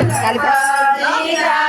కలిపి